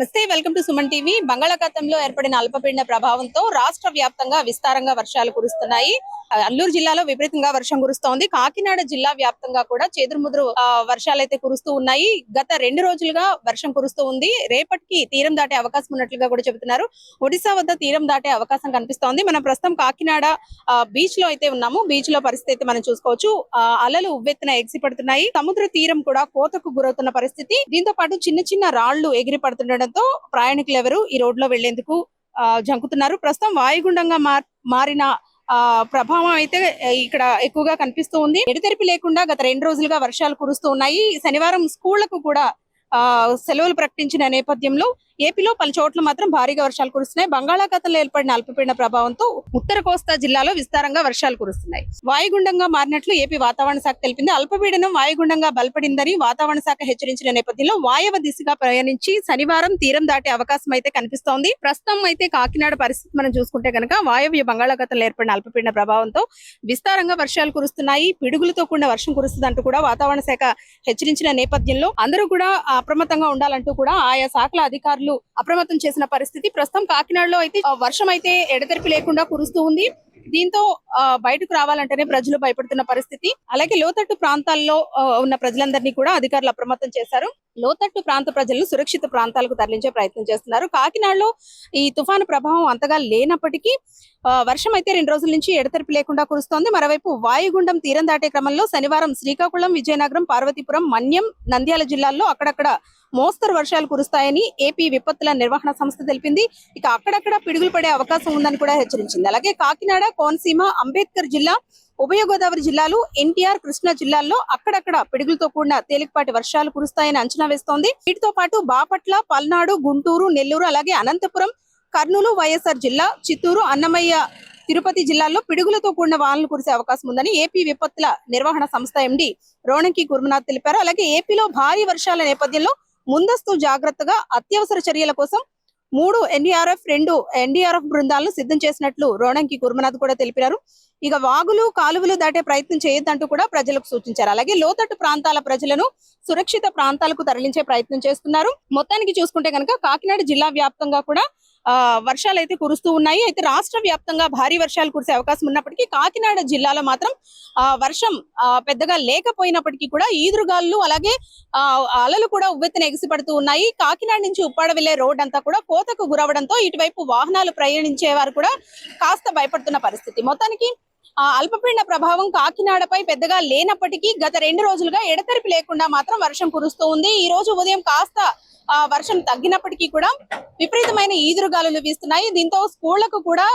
నమస్తే welcome to Suman TV. బంగాళాఖాతంలో ఏర్పడిన అల్పపీడన ప్రభావంతో రాష్ట్ర వ్యాప్తంగా విస్తారంగా వర్షాలు కురుస్తున్నాయి. అల్లూరు జిల్లాలో విపరీతంగా వర్షం కురుస్తోంది. కాకినాడ జిల్లా వ్యాప్తంగా కూడా చెదురుముదురు ఆ, వర్షాలు అయితే కురుస్తూ ఉన్నాయి. గత రెండు రోజులుగా వర్షం కురుస్తూ ఉంది. రేపటికి తీరం దాటే అవకాశం ఉన్నట్లుగా కూడా చెబుతున్నారు. ఒడిశా వద్ద తీరం దాటే అవకాశం కనిపిస్తోంది. మనం ప్రస్తుతం కాకినాడ బీచ్లో అయితే ఉన్నాము. బీచ్లో పరిస్థితి అయితే మనం చూసుకోవచ్చు. ఆ, అలలు ఉవ్వెత్తున ఎగిసి పడుతున్నాయి సముద్ర తీరం కూడా కోతకు గురవుతున్న పరిస్థితి. దీంతో పాటు చిన్న చిన్న రాళ్ళు ఎగిరి పడుతుండటంతో ప్రయాణికులు ఎవరు ఈ రోడ్లో వెళ్ళేందుకు ఆ, జంకుతున్నారు. ప్రస్తుతం వాయుగుండంగా మార్- మారిన ఆ ప్రభావం అయితే ఇక్కడ ఎక్కువగా కనిపిస్తూ ఉంది. ఎడతెరిపి లేకుండా గత రెండు రోజులుగా వర్షాలు కురుస్తూ ఉన్నాయి. శనివారం స్కూళ్ళకు కూడా ఆ సెలవులు ప్రకటించిన నేపథ్యంలో ఏపీలో పలు చోట్ల మాత్రం భారీగా వర్షాలు కురుస్తున్నాయి. బంగాళాఖాతంలో ఏర్పడిన అల్పపీడన ప్రభావంతో ఉత్తర కోస్తా జిల్లాలో విస్తారంగా వర్షాలు కురుస్తున్నాయి. వాయుగుండంగా మారినట్లు ఏపీ వాతావరణ శాఖ తెలిపింది. అల్పపీడనం వాయుగుండంగా బలపడిందని వాతావరణ శాఖ హెచ్చరించిన నేపథ్యంలో వాయవ దిశగా ప్రయాణించి శనివారం తీరం దాటే అవకాశం అయితే కనిపిస్తోంది. ప్రస్తుతం అయితే కాకినాడ పరిస్థితి మనం చూసుకుంటే కనుక వాయవ్య బంగాళాఖాతంలో ఏర్పడిన అల్పపీడన ప్రభావంతో విస్తారంగా వర్షాలు కురుస్తున్నాయి. పిడుగులతో కూడిన వర్షం కురుస్తుందంటూ కూడా వాతావరణ శాఖ హెచ్చరించిన నేపథ్యంలో అందరూ కూడా అప్రమత్తంగా ఉండాలంటూ కూడా ఆయా శాఖల అధికారులు అప్రమత్తం చేసిన పరిస్థితి. ప్రస్తుతం కాకినాడలో అయితే వర్షం అయితే ఎడతెరిపి లేకుండా కురుస్తూ ఉంది. దీంతో బయటకు రావాలంటేనే ప్రజలు భయపడుతున్న పరిస్థితి. అలాగే లోతట్టు ప్రాంతాల్లో ఆ, ఉన్న ప్రజలందరినీ కూడా అధికారులు అప్రమత్తం చేశారు. లోతట్టు ప్రాంత ప్రజలను సురక్షిత ప్రాంతాలకు తరలించే ప్రయత్నం చేస్తున్నారు. కాకినాడలో ఈ తుఫాను ప్రభావం అంతగా లేనప్పటికీ వర్షం అయితే రెండు రోజుల నుంచి ఎడతెరిపి లేకుండా కురుస్తోంది. మరోవైపు వాయుగుండం తీరం దాటే క్రమంలో శనివారం శ్రీకాకుళం విజయనగరం పార్వతీపురం మన్యం నంద్యాల జిల్లాల్లో అక్కడక్కడ మోస్తరు వర్షాలు కురుస్తాయని ఏపీ విపత్తుల నిర్వహణ సంస్థ తెలిపింది. ఇక అక్కడక్కడ పిడుగులు పడే అవకాశం ఉందని కూడా హెచ్చరించింది. అలాగే కాకినాడ కోనసీమ అంబేద్కర్ జిల్లా ఉభయ గోదావరి జిల్లాలు ఎన్టీఆర్ కృష్ణా జిల్లాల్లో అక్కడక్కడ పిడుగులతో కూడిన తేలికపాటి వర్షాలు కురుస్తాయని అంచనా వేస్తోంది. వీటితో పాటు బాపట్ల పల్నాడు గుంటూరు నెల్లూరు అలాగే అనంతపురం కర్నూలు వైఎస్ఆర్ జిల్లా చిత్తూరు అన్నమయ్య తిరుపతి జిల్లాల్లో పిడుగులతో కూడిన వానలు కురిసే అవకాశం ఉందని ఏపీ విపత్తుల నిర్వహణ సంస్థ ఎండి రోణకి గురునాథ్ తెలిపారు. అలాగే ఏపీలో భారీ వర్షాల నేపథ్యంలో ముందస్తు జాగ్రత్తగా అత్యవసర చర్యల కోసం మూడు ఎన్డీఆర్ఎఫ్ రెండు ఎన్డీఆర్ఎఫ్ బృందాలను సిద్ధం చేసినట్లు రోణంకి కుర్మనాథ్ కూడా తెలిపారు ఇక వాగులు కాలువలు దాటే ప్రయత్నం చేయొద్దంటూ కూడా ప్రజలకు సూచించారు. అలాగే లోతట్టు ప్రాంతాల ప్రజలను సురక్షిత ప్రాంతాలకు తరలించే ప్రయత్నం చేస్తున్నారు. మొత్తానికి చూసుకుంటే కనుక కాకినాడ జిల్లా వ్యాప్తంగా కూడా వర్షాలు అయితే కురుస్తూ ఉన్నాయి. అయితే రాష్ట్ర వ్యాప్తంగా భారీ వర్షాలు కురిసే అవకాశం ఉన్నప్పటికీ కాకినాడ జిల్లాలో మాత్రం ఆ వర్షం ఆ, పెద్దగా లేకపోయినప్పటికీ కూడా ఈదురుగాలు అలాగే ఆ అలలు కూడా ఉవ్వెత్తున ఎగిసిపడుతూ ఉన్నాయి. కాకినాడ నుంచి ఉప్పాడ వెళ్ళే రోడ్ అంతా కూడా కోతకు గురవడంతో ఇటువైపు వాహనాలు ప్రయాణించే వారు కూడా కాస్త భయపడుతున్న పరిస్థితి. మొత్తానికి ఆ అల్పపీడన ప్రభావం కాకినాడపై పెద్దగా లేనప్పటికీ గత రెండు రోజులుగా ఎడతెరిపి లేకుండా మాత్రం వర్షం కురుస్తూ ఉంది. ఈ రోజు ఉదయం కాస్త వర్షం తగ్గినప్పటికీ కూడా విపరీతమైన ఈదురుగాలులు వీస్తున్నాయి. దీంతో స్కూళ్ళకు కూడా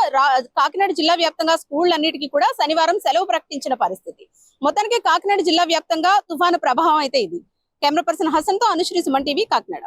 కాకినాడ జిల్లా వ్యాప్తంగా స్కూళ్ళన్నిటికీ కూడా శనివారం సెలవు ప్రకటించిన పరిస్థితి. మొత్తానికి కాకినాడ జిల్లా వ్యాప్తంగా తుఫాను ప్రభావం అయితే ఇది. కెమెరా పర్సన్ హసన్తో అనుశ్రీ సుమన్ టీవీ కాకినాడ.